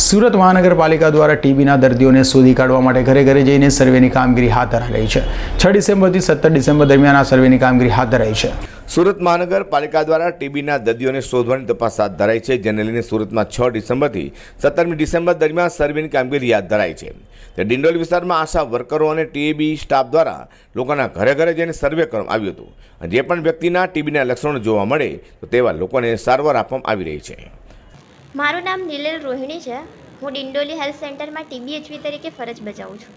સુરત મહાનગરપાલિકા દ્વારા ટીબીના દર્દીઓને શોધી કાઢવા માટે ઘરે ઘરે જઈને સર્વેની કામગીરી હાથ ધરાઈ રહી છે. છ ડિસેમ્બરથી સત્તર ડિસેમ્બર દરમિયાન આ સર્વેની કામગીરી હાથ ધરાઈ છે. સુરત મહાનગરપાલિકા દ્વારા ટીબીના દર્દીઓને શોધવાની તપાસ હાથ ધરાઈ છે, જેને લઈને સુરતમાં છ ડિસેમ્બરથી સત્તરમી ડિસેમ્બર દરમિયાન સર્વેની કામગીરી હાથ ધરાઈ છે. તે ડિંડોલ વિસ્તારમાં આશા વર્કરો અને ટીબી સ્ટાફ દ્વારા લોકોના ઘરે ઘરે જઈને સર્વે કરવામાં આવ્યું હતું. જે પણ વ્યક્તિના ટીબીના લક્ષણો જોવા મળે, તો તેવા લોકોને સારવાર આપવામાં આવી રહી છે. મારું નામ નીલેલ રોહિણી છે. હું ડિંડોલી હેલ્થ સેન્ટરમાં ટીબીએચવી તરીકે ફરજ બજાવું છું.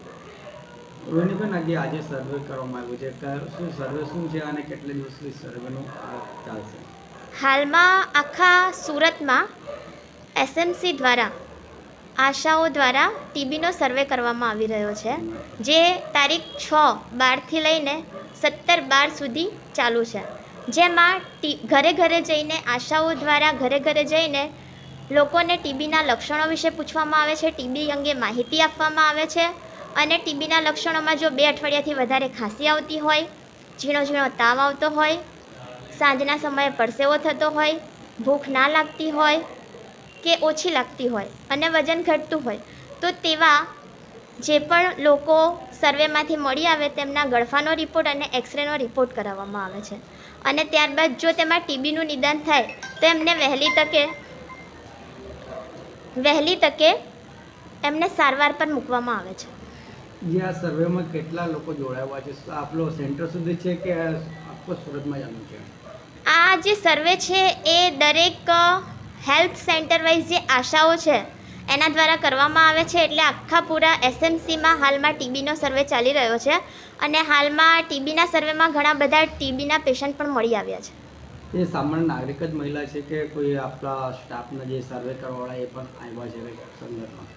રોહિણીબેન આજે આજે સર્વે કરવામાં આવ્યું છે. શું સર્વે શું છે અને કેટલા દિવસ સુધી સર્વેનું ચાલશે હાલમાં આખા સુરતમાં એસએમસી દ્વારા આશાઓ દ્વારા ટીબીનો સર્વે કરવામાં આવી રહ્યો છે જે તારીખ છ બારથી લઈને સત્તર બાર સુધી ચાલુ છે. જેમાં ટી ઘરે ઘરે જઈને આશાઓ દ્વારા ઘરે ઘરે જઈને લોકોને ટીબીના લક્ષણો વિશે પૂછવામાં આવે છે. ટીબી અંગે માહિતી આપવામાં આવે છે અને ટીબીના લક્ષણોમાં જો બે અઠવાડિયાથી વધારે ખાંસી આવતી હોય, ઝીણો ઝીણો તાવ આવતો હોય, સાંજના સમયે પરસેવો થતો હોય, ભૂખ ના લાગતી હોય કે ઓછી લાગતી હોય અને વજન ઘટતું હોય, તો તેવા જે પણ લોકો સર્વેમાંથી મળી આવે તેમના ગળફાનો રિપોર્ટ અને એક્સરેનો રિપોર્ટ કરાવવામાં આવે છે. અને ત્યારબાદ જો તેમાં ટીબીનું નિદાન થાય, તો એમને વહેલી તકે વહેલી તકે એમને સારવાર પર મૂકવામાં આવે છે. જે આ સર્વેમાં કેટલા લોકો જોડાયા છે? આપલો સેન્ટર સુધી છે કે આખો સુરતમાં જ છે? આ જે સર્વે છે એ દરેક હેલ્થ સેન્ટર વાઇઝ જે આશાઓ છે એના દ્વારા કરવામાં આવે છે. એટલે આખા પૂરા એસએમસીમાં હાલમાં ટીબીનો સર્વે ચાલી રહ્યો છે. અને હાલમાં ટીબીના સર્વેમાં ઘણા બધા ટીબીના પેશન્ટ પણ મળી આવ્યા છે. એ સામાન્ય નાગરિક જ મહિલા છે કે કોઈ આપણા સ્ટાફના જે સર્વે કરવાવાળા એ પણ આવ્યા છે સંદર્ભમાં?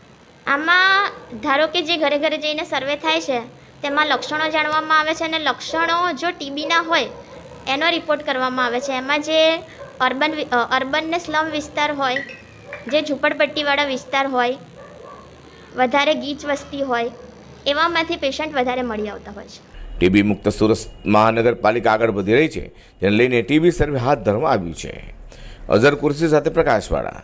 આમાં ધારો કે જે ઘરે ઘરે જઈને સર્વે થાય છે, તેમાં લક્ષણો જાણવામાં આવે છે અને લક્ષણો જો ટીબીના હોય, એનો રિપોર્ટ કરવામાં આવે છે. એમાં જે અર્બન અર્બન ને સ્લમ વિસ્તાર હોય, જે ઝૂંપડપટ્ટીવાળા વિસ્તાર હોય, વધારે ગીચ વસ્તી હોય, એવામાંથી પેશન્ટ વધારે મળી આવતા હોય છે. ટીબી મુક્ત સુરત મહાનગરપાલિકા આગળ વધી રહી છે. જેને લઈને ટીબી સર્વે હાથ ધરવામાં આવ્યું છે. અઝર કુર્સી સાથે પ્રકાશવાળા.